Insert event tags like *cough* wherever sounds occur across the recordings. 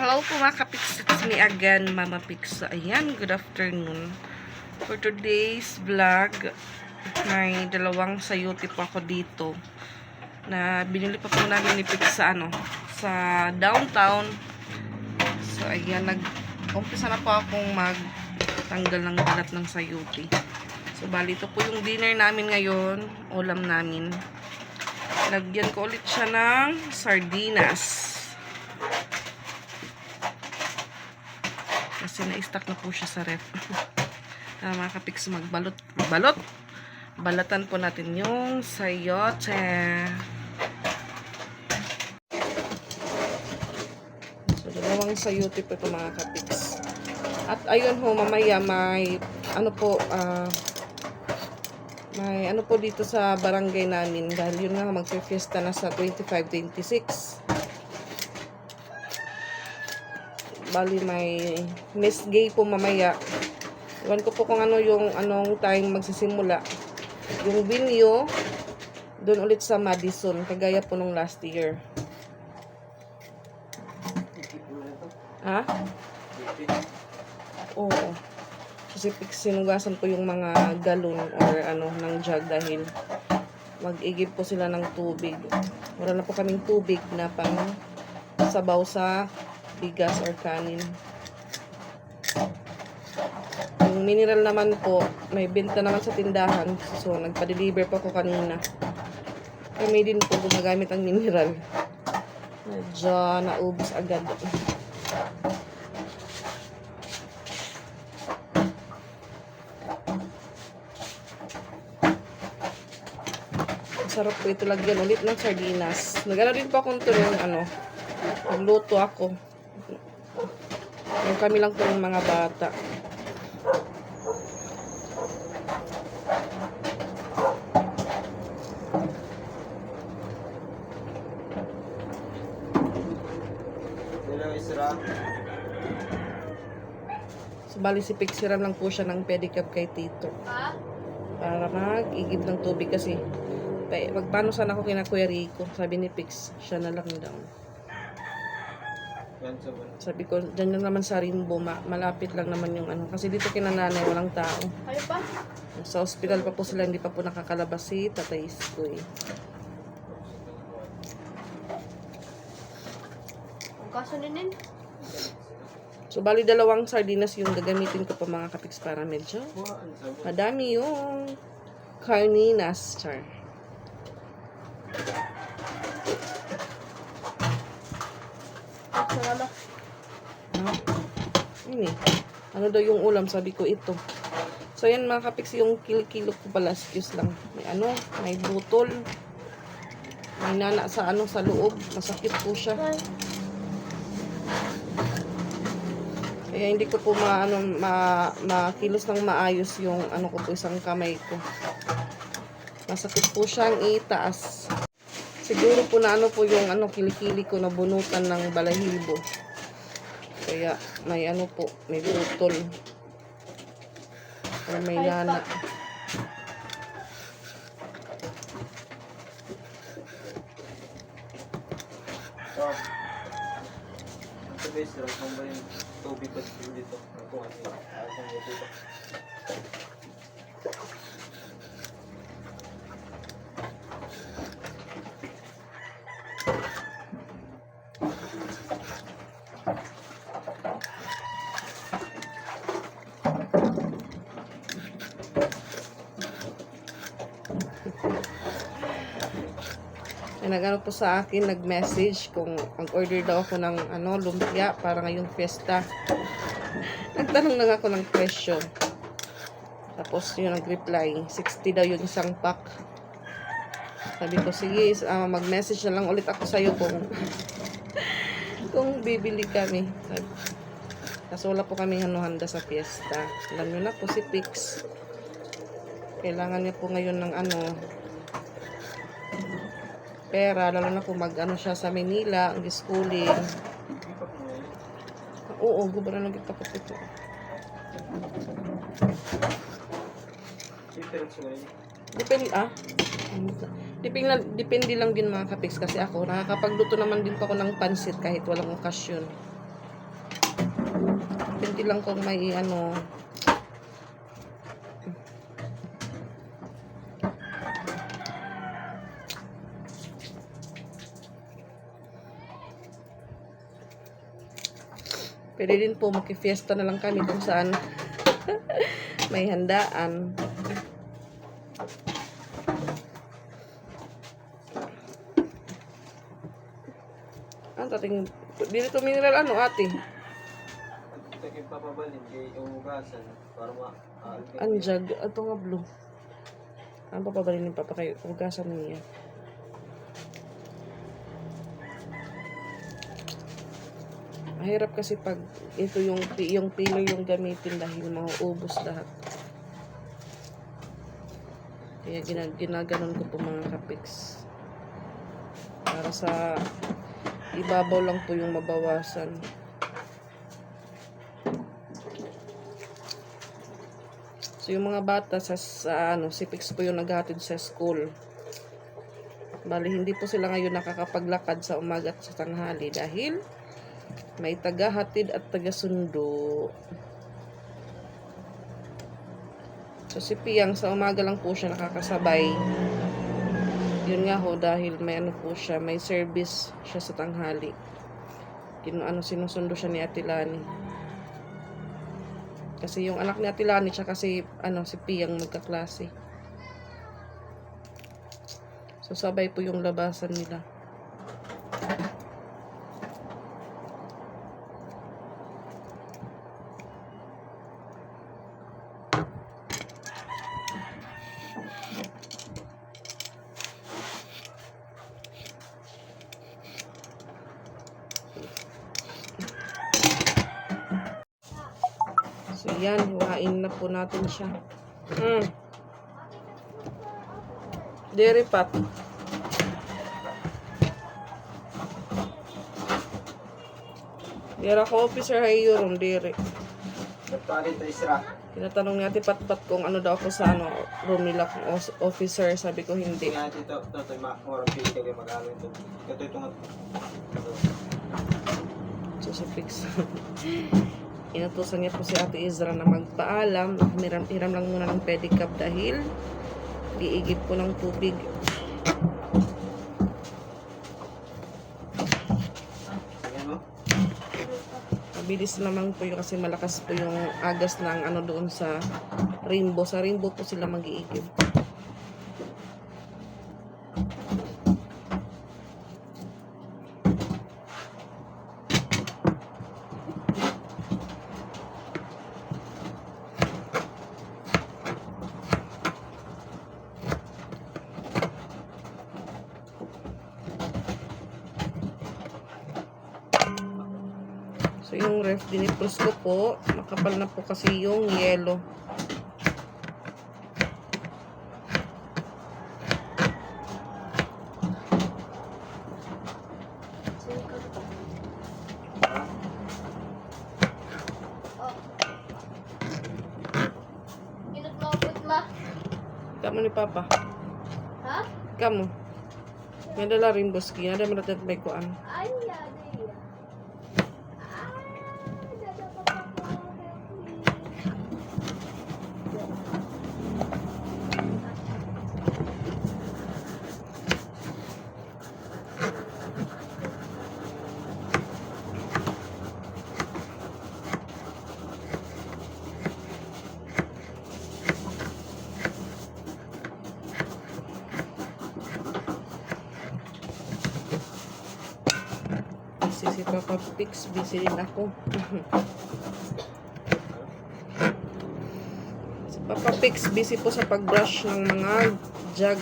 Hello po mga kapiks. It's me again, Mama Pix. Ayan, good afternoon. For today's vlog, may dalawang sayuti po ako dito na binili pa po namin ni Pix sa ano, sa downtown. So, ayan, nag umpisa na po akong magtanggal ng balat ng sayuti. So, bali, ito po yung dinner namin ngayon, ulam namin. Lagyan ko ulit siya ng sardinas. Kasi na-stack na po siya sa ref. *laughs* Para mga kapiks magbalot. Balot! Balatan po natin yung sayote. So, dalawang sayote po ito mga kapiks. At ayun ho, mamaya may ano po, ah, may ano po dito sa barangay namin dahil yun nga magpe-fiesta na sa 25-26. Bali may Miss Gay po mamaya. Iwan ko po kung ano yung anong time magsisimula. Yung venue, doon ulit sa Madison, kagaya po nung last year. Ha? Oo. Kasi sinugasan po yung mga galon or ano ng jug dahil mag-igib po sila ng tubig. Wala na po kaming tubig na pang sabaw sa bigas or kanin. Yung mineral naman po, may benta naman sa tindahan. So, nagpa-deliver po ako kanina. Kami din po gumagamit ang mineral. Medyo naubos agad. Masarap po ito lagyan ulit ng sardinas. Nagano din po akong tulong ano, nagluto ako. Yung kami lang po yung mga bata. Hello, Isra. So, bali si Pixiram lang po siya ng pedicab kay Tito. Para mag-igib ng tubig kasi pa- magpano sana ako kina Kuya Rico. Sabi ni Pix, siya na lang daw. Sabi ko, dyan lang naman sa Rimbo, ma- malapit lang naman yung ano. Kasi dito kina nanay, walang tao. Kayo pa? Sa ospital pa po sila, hindi pa po nakakalabas si Tatay Iskoy. Ang kaso ninin? So, bali dalawang sardinas yung gagamitin ko pa mga kapiks para medyo madami yung carninas, char. Sarama. Ah, yun eh. Ano daw yung ulam? Sabi ko ito. So, yan mga kapiks, yung kilikilo ko pala, excuse lang. May ano, may butol. May nana sa ano, sa loob. Masakit po siya. Kaya hindi ko po ma, ano, ma, makilos ng maayos yung ano ko po, isang kamay ko. Masakit po siyang itaas. Siguro po na ano po yung ano, kilikili ko na bunutan ng balahibo. Kaya may ano po, may butol. Or may Ay, nana. Ang sa ba, Isra? Kung ba yung tubig ko dito? Kung ano? Ayaw kong dito. Nagano po sa akin, nag-message kung mag-order daw ako ng ano, lumpia para ngayong fiesta. Nagtanong lang ako ng presyo. Tapos yun nag-reply, 60 daw yung isang pack. Sabi ko, sige, ah, mag-message na lang ulit ako sa'yo kung *laughs* kung bibili kami. Kaso wala po kami ano, handa sa fiesta. Alam nyo na po si Pix. Kailangan niya po ngayon ng ano, pera, lalo na kung mag-ano siya sa Manila, ang schooling. Oo, gubara lang kita ko ito. Depende, ah. Depende lang, depende lang din mga kapiks kasi ako, nakakapagluto naman din po ako ng pansit kahit walang okasyon. Hindi lang kung may ano. Pwede din po makifiesta na lang kami kung saan *laughs* may handaan. Ang tating, dito mineral ano ate? Ito yung papabalin kay umugasan para ma... Anjag, ato nga blue. Ano pa pabalin ni Papa kayo? Hugasan niya. Mahirap kasi pag ito yung, yung pillow yung gamitin dahil mauubos lahat. Kaya ginag ginaganon ko po mga kapiks. Para sa ibabaw lang po yung mabawasan. So yung mga bata sa, sa ano, si Pix po yung naghatid sa school. Bali, hindi po sila ngayon nakakapaglakad sa umaga at sa tanghali dahil may tagahatid at tagasundo. So si Piyang sa umaga lang po siya nakakasabay. Yun nga ho dahil may ano po siya, may service siya sa tanghali. Kino ano sinusundo siya ni Ate Lani. Kasi yung anak ni Ate Lani tsaka si ano si Piyang magkaklase. So sabay po yung labasan nila. So yan, hiwain na po natin siya. Mm. Dairy pot. Dira ko officer hay yung dairy. Nagpalit na isra. Tinatanong ni Ate Patpat kung ano daw ako sa ano, room nila kung officer. Sabi ko hindi. Ito, ito, yung mga oras pili kayo mag-aaral ito. Ito, ito, ito. So, sa fix. *laughs* Inutusan niya po si Ate Izra na magpaalam. Hiram, hiram lang muna ng pedicab dahil liigib po ng tubig. Mabilis lamang po yung kasi malakas po yung agas ng ano doon sa rainbow. Sa rainbow po sila mag-iigib. So, yung ref dinipros ko po, makapal na po kasi yung yellow. Kamu ni Papa. Ha? Kamu. May dala rin boski. Ada mo natin may kuan. Ay, yada iya. Busy si Papa Pix. Busy din ako. *laughs* si Papa busy po sa pagbrush ng mga jug.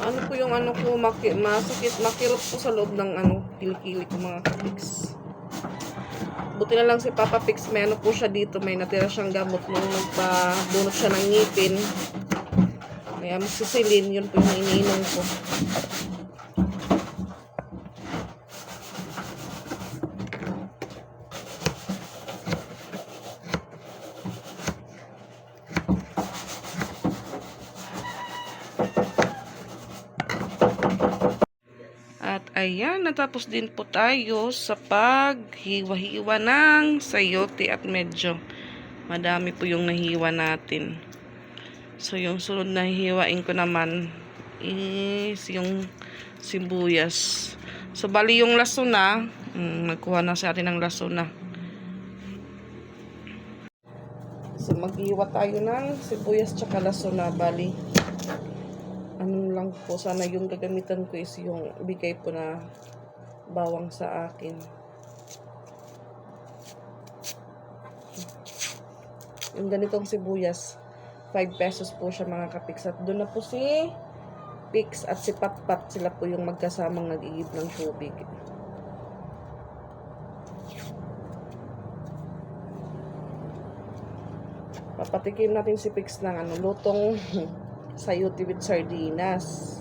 Ano po yung ano ko, maki, masakit, makirot po sa loob ng ano, kilikili ko mga kapix. Buti na lang si Papa Pix, may ano po siya dito, may natira siyang gamot nung nagpabunot siya ng ngipin. Kaya magsisilin, yun po yung iniinom ko. Ayan, natapos din po tayo sa paghiwa-hiwa ng sayote at medyo madami po yung nahiwa natin. So, yung sunod na hiwain ko naman is yung sibuyas. So, bali yung laso na, mm, nagkuha na sa atin ng laso na. So, maghiwa tayo ng sibuyas tsaka laso na, bali ano lang po, sana yung gagamitan ko is yung bigay po na bawang sa akin. Yung ganitong sibuyas, 5 pesos po siya mga kapiks. At doon na po si Pix at si Patpat, sila po yung magkasamang nag-iib ng tubig. Papatikim natin si Pix ng ano, lutong *laughs* sayote with sardinas.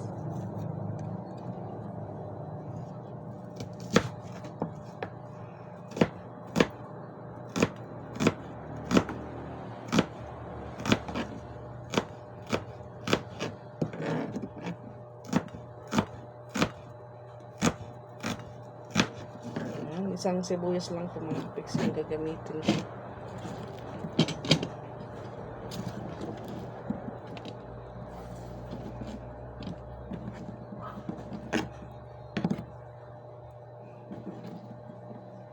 Ayan, isang sibuyas lang po mga pics yung gagamitin ko.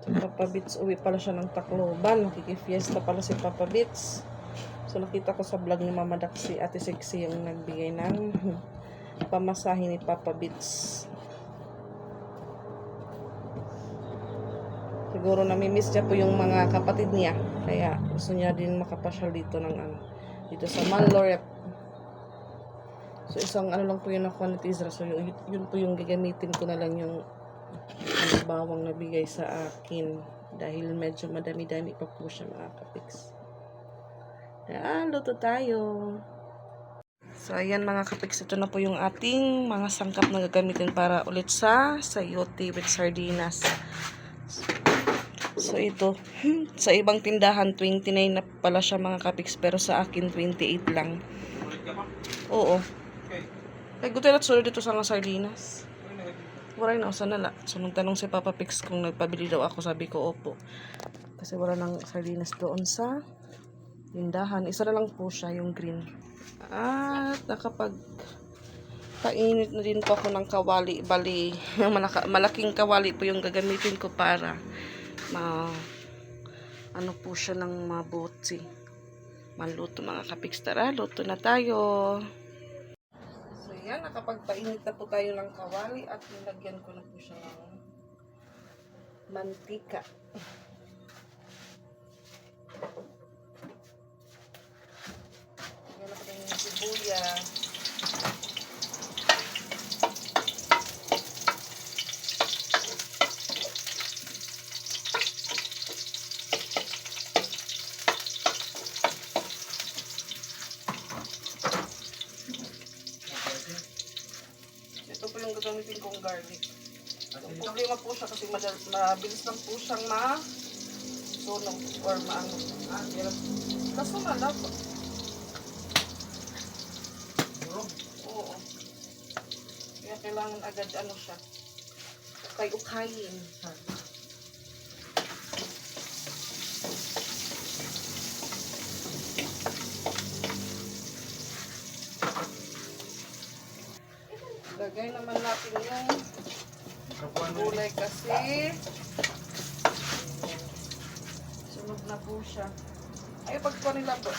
Si Papa Bits, uwi pala siya ng Tacloban. Nakikifiesta pala si Papa Bits. So, nakita ko sa vlog ni Mama Daxi, Ate Sexy yung nagbigay ng *laughs* pamasahe ni Papa Bits. Siguro namimiss niya po yung mga kapatid niya. Kaya gusto niya din makapasyal dito ng ano, dito sa Manlorep. So, isang ano lang po yun na quantities. So, yun, yun po yung gagamitin ko na lang yung ano, bawang na bigay sa akin dahil medyo madami-dami pa po siya mga kapiks. Ayan, luto tayo. So, ayan mga kapiks, ito na po yung ating mga sangkap na gagamitin para ulit sa sayote with sardinas. So, ito, *clears throat* sa ibang tindahan, 29 na pala siya mga kapiks, pero sa akin, 28 lang. Oo. Okay. Ay, gusto na sunod dito sa mga sardinas. Uy, nag- Wala na, usan na la. So, nung tanong si Papa Pix kung nagpabili daw ako, sabi ko, opo. Kasi wala nang sardinas doon sa tindahan. Isa na lang po siya, yung green. At nakapag painit na din po ako ng kawali. Bali, *laughs* malaka, malaking kawali po yung gagamitin ko para ma ano po siya ng mabuti. Maluto mga kapiks. Tara, luto na tayo. So yan, nakapagpainit na po tayo ng kawali at nilagyan ko na po siya ng mantika. Lagyan na ko din yung sibuyas. Ito po yung gagamitin kong garlic. Ang problema po siya kasi madal, mabilis lang po siyang ma sunog or maano. Ah, hirap. Kaso malap. Oo. Kaya kailangan agad ano siya. Ukay-ukayin. Ha. Lagay naman natin yung kasi sunog na po siya. Ay, pagkuha nila po.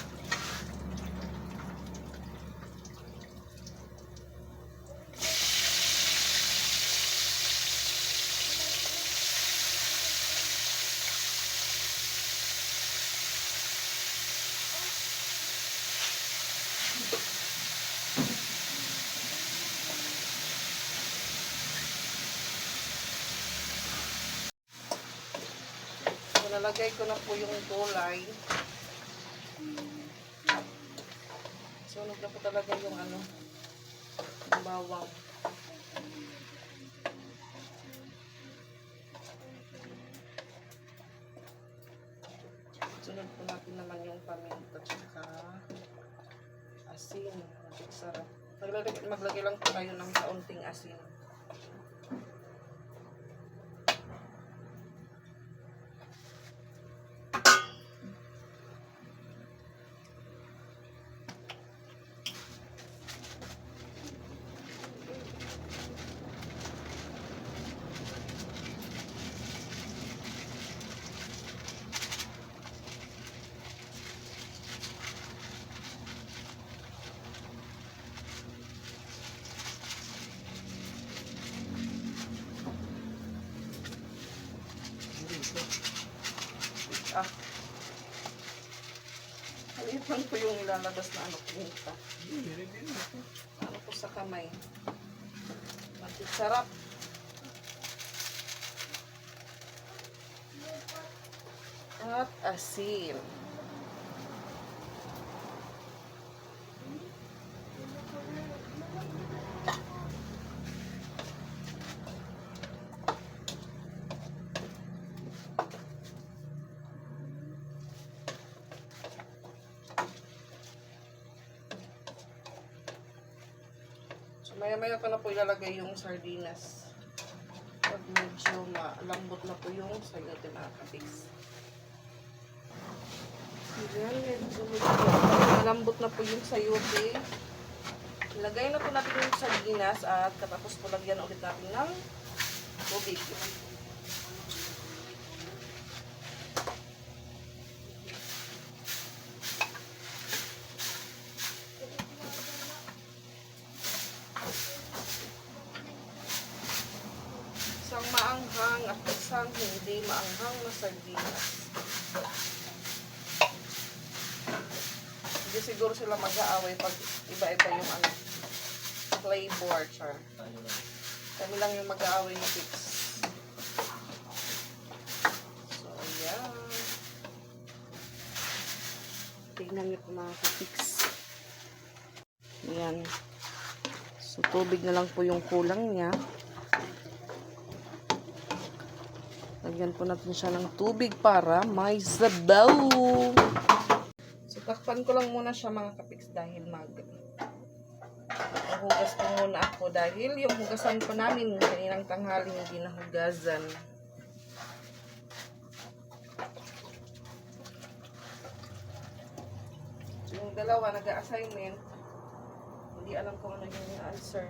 Nalagay ko na po yung gulay. Sunog na po talaga yung ano, bawang. Sunod po natin naman yung paminta tsaka asin. Sarap. Maglagay, maglagay lang po tayo ng kaunting asin. Po yung ilalabas na ano, pinta. Ano po sa kamay. Masarap. At asin. Maya-maya ko na po ilalagay yung sardinas. Pag medyo malambot na po yung sayote mga kabis. Ayan, medyo malambot na po yung sayote. Ilagay na po natin yung sardinas at katapos po lagyan ulit natin ng tubig. Isang maanghang at isang hindi maanghang na sardinas. Hindi siguro sila mag-aaway pag iba-iba yung ano, flavor, char. Kami lang yung mag-aaway ni Pix. So, ayan. Tignan niyo po mga kapix. Ayan. So, tubig na lang po yung kulang niya. Lagyan po natin siya ng tubig para may sabaw. So, takpan ko lang muna siya mga kapix dahil mag Hugas ko muna ako dahil yung hugasan ko namin kaninang tanghali hindi nahugasan. Yung dalawa nag-assignment, hindi alam kung ano yung answer.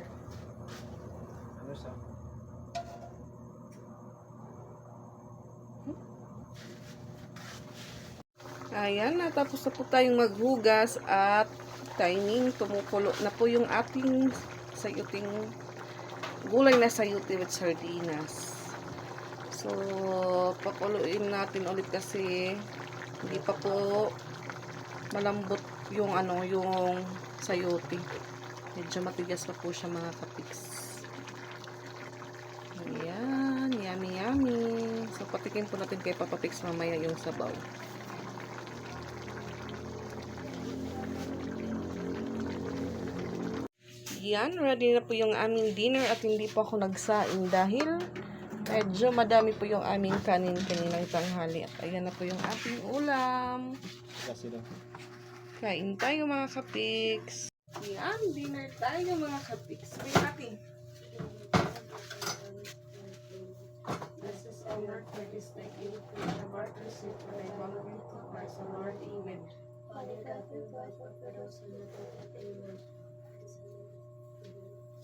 Ano sa? Ayan, natapos na po tayong maghugas at timing, tumukulo na po yung ating sayuting gulay na sayuti with sardinas. So, pakuluin natin ulit kasi hindi pa po malambot yung ano, yung sayuti. Medyo matigas pa po siya mga kapiks. Ayan, yummy yummy. So, patikin po natin kay Papa Pix mamaya yung sabaw. Yan, ready na po yung aming dinner at hindi pa ako nagsaing dahil medyo madami po yung aming kanin kaninang tanghali. At ayan na po yung ating ulam. Kasi. Kain tayo mga kapiks. Yan, dinner tayo mga kapiks. May natin. This is our for this night in the Mark receipt for the following to Christ the Lord. Amen. Yan,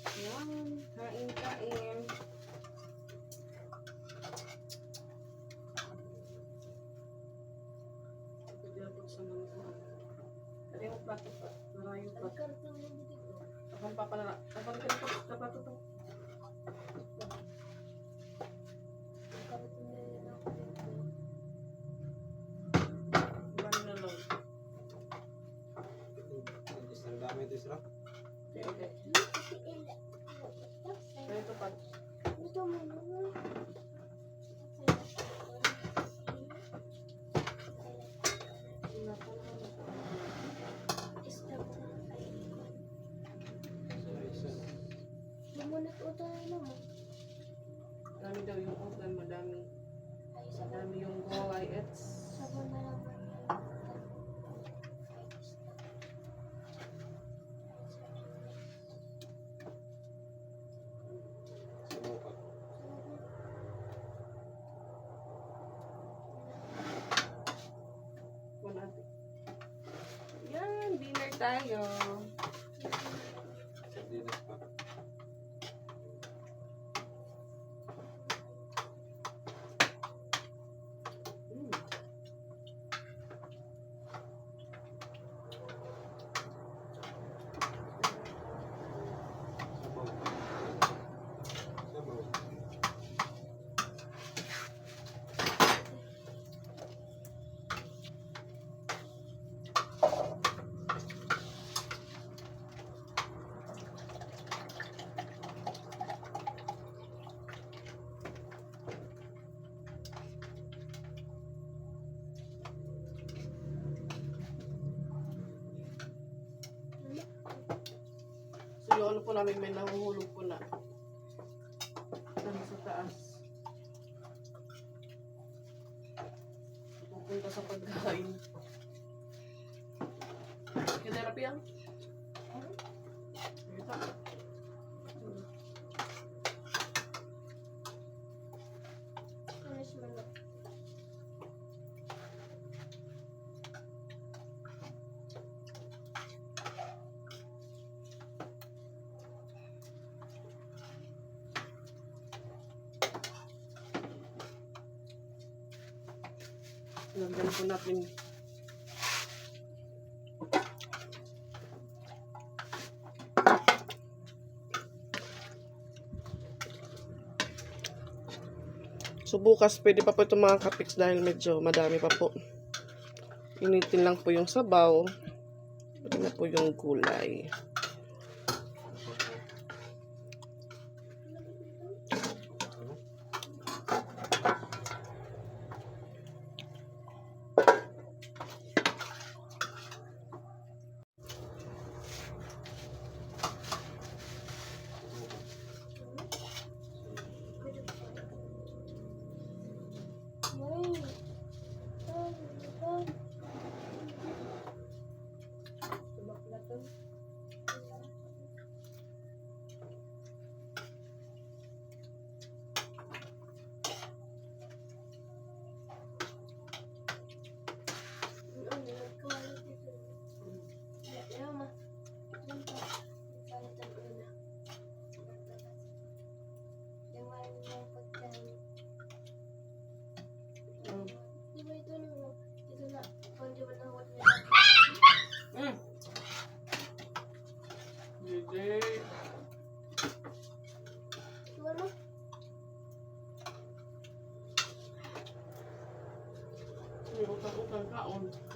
kain kain. Pagkabot sa mga Kaya yung plato pa. Marayo pa. Tapang pa pala. Tapang ka na. Tapang to. Bali na lang. Isra dami ito isra. Okay, okay. Ito pa. Isa isa. Madami daw yung utan, madami. Madami yung gulay. It's tayo. Sardinas pa. Yung ano po namin may nahuhulog po na. Dali sa taas. Pupunta sa pagkain. Kinerapi yan? Lagyan po natin. So bukas pwede pa po itong mga kapiks dahil medyo madami pa po. Initin lang po yung sabaw. Pwede na po yung gulay. Paulo.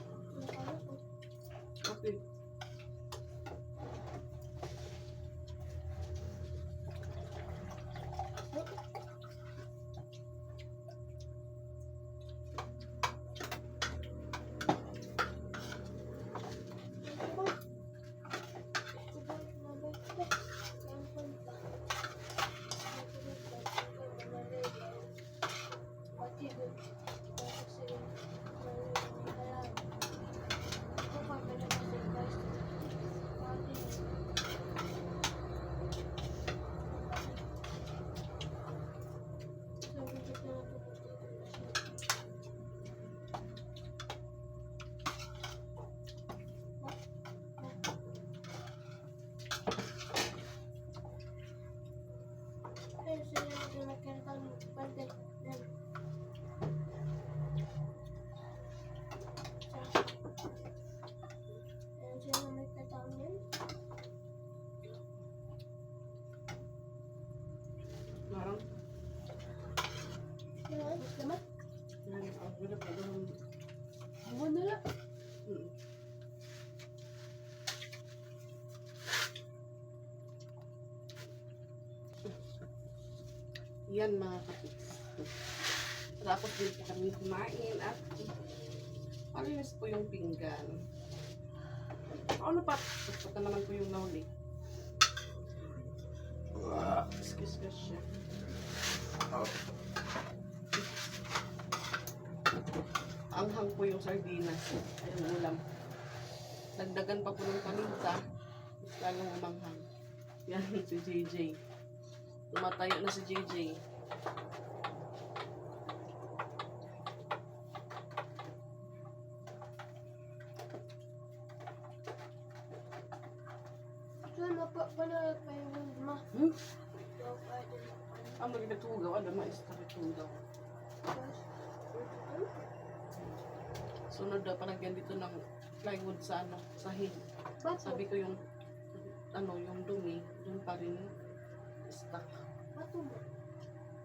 Na ganun. Buwan na lang. Yan mga kapiks. Tapos din po kami kumain at malinis po yung pinggan. Ano pa? Tapos naman po yung nauli. Excuse me, chef. Anghang po yung sardinas. Ay, yung ulam. Dagdagan pa po ng paminta. Mas lalong umanghang. Yan *laughs* si JJ. Tumatayo na si JJ. Pa yung lima. Hmm? Ang magkatugaw, alam mo, is kakitugaw. Tapos, ito. Sunod daw, palagyan dito ng plywood sa ano, sahig. Bato. Sabi ko yung, ano, yung dumi, doon pa rin stuck. Bato ba?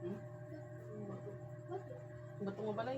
Hmm? Bato. Ba't mo balay?